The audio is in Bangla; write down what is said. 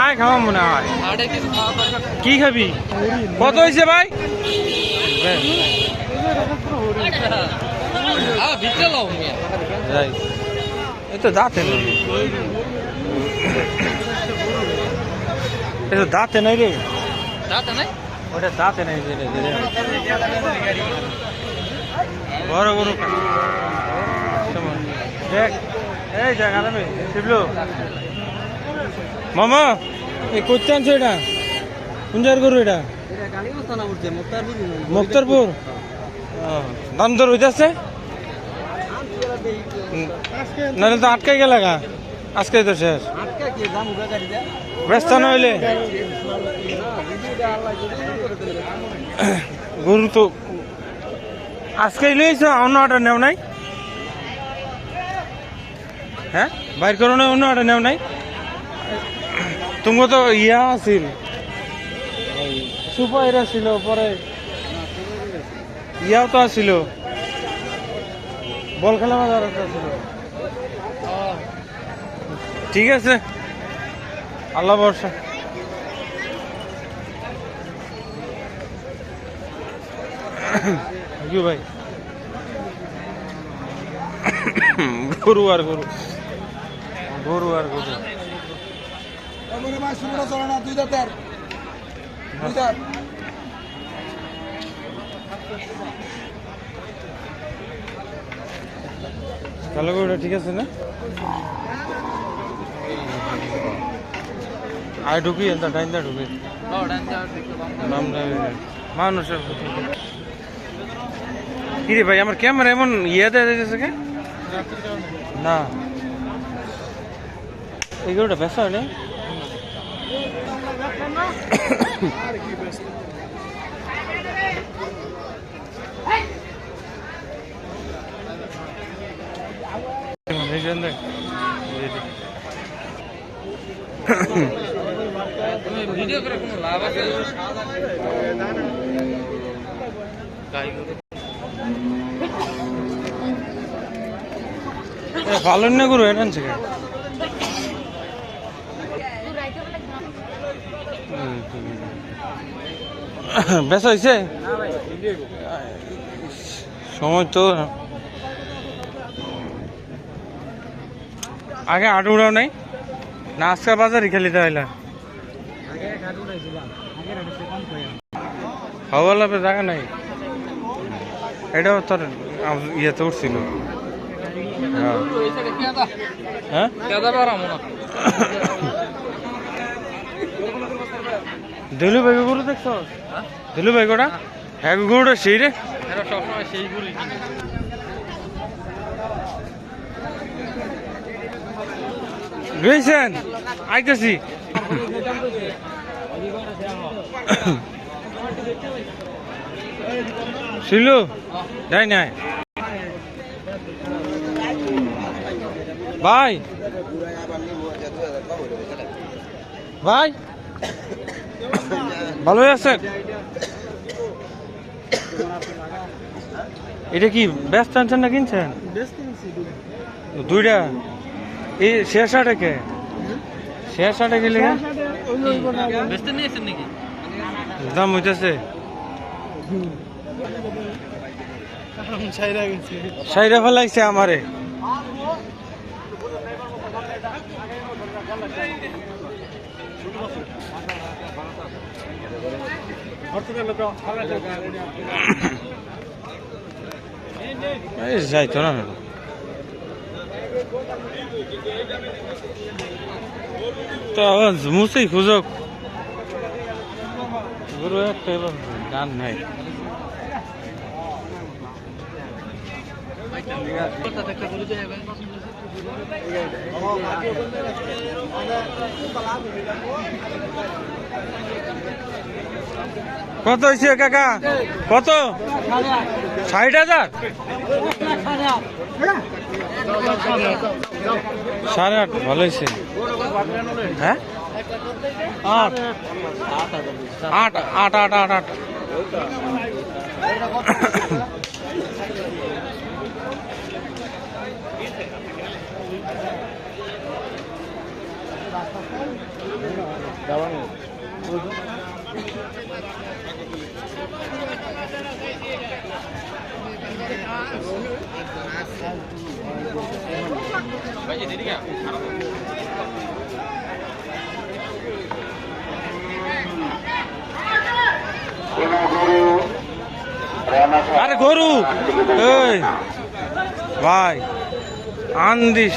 আয় খাওয়া মনে হয় কি খাবি? কত হয়েছে ভাই? তো দাঁতে নেই এই তো দাঁতে নেই রে। ওটা দাঁতে নেই রে। বড় গরু দেখ, এই দেখ, আরামে, শিবলু। মামা, এই করতে আনছো এটা? কুঞ্জার গরু এটা? মুক্তারপুর। দাম দর হইতেছে নাহলে তো আটকাই গেল গা। আজকে তো শেষ। ব্যস্ত নইলে গরু তো আজকে লইছ, অন্য অর্ডার নেও নাই? হ্যাঁ? বাইর করো না অন্য অর্ডার নেও নাই? তুমি তো ইয়া আছিল। সুপার ছিল পরে। ইয়াও তো আছিল। বল খেলা বাজার একটা ছিল ঠিক আছে। আল্লাহ বর্ষা কি ভাই গরু আর গরু গরু আর গরু কালো গরুটা ঠিক আছে না? আয় ঢুকি এনতা ডাইন্দা ঢুকি। মানুষের কিরে ভাই আমার ক্যামেরা এমন ইয়ে দেওয়া যাইতেছে কে না এই গরুটা বেসা হয় না এই যে দেখ। এই যে। ভিডিও করে কোনো লাভ আছে ভালো না গরু, এটা আনছে? বেসা হয়েছে সময় তো। আগে আট উড়াও নাই? না, আজকে বাজারে খেলিতে হইলা হাওয়া লাভে জায়গা নাই। এটাও তোর ইয়েতে উঠছিল। হ্যাঁ? হ্যাঁ দিলু ভাই গরু দেখছ? দিলু ভাই গোটা হ্যাঁ গরুটা সেই রে। সবসময় সেই আইতেছি। শিলু যাই নাই। ভাই। ভাই। ভালো আছেন? এটা কি ব্যস্ত আনছেন না কিনছেন? দুইটা। এই শেষ আটে কে? শেষ আটে গেলে বেচতে নিয়েছেন নাকি দাম হইতেছে। সাইরা ফেলাইছে আমারে। যাইতো না। তো আবার মুসেই খুঁজক। গরু একটা এবার গান নাই। কত হয়েছে কাকা? কত? ষাট হাজার? সাড়ে আট, ভালো হয়েছে। হ্যাঁ? আট। আট আট আট আট আট। আরে গরু! এই ভাই আন্দিস।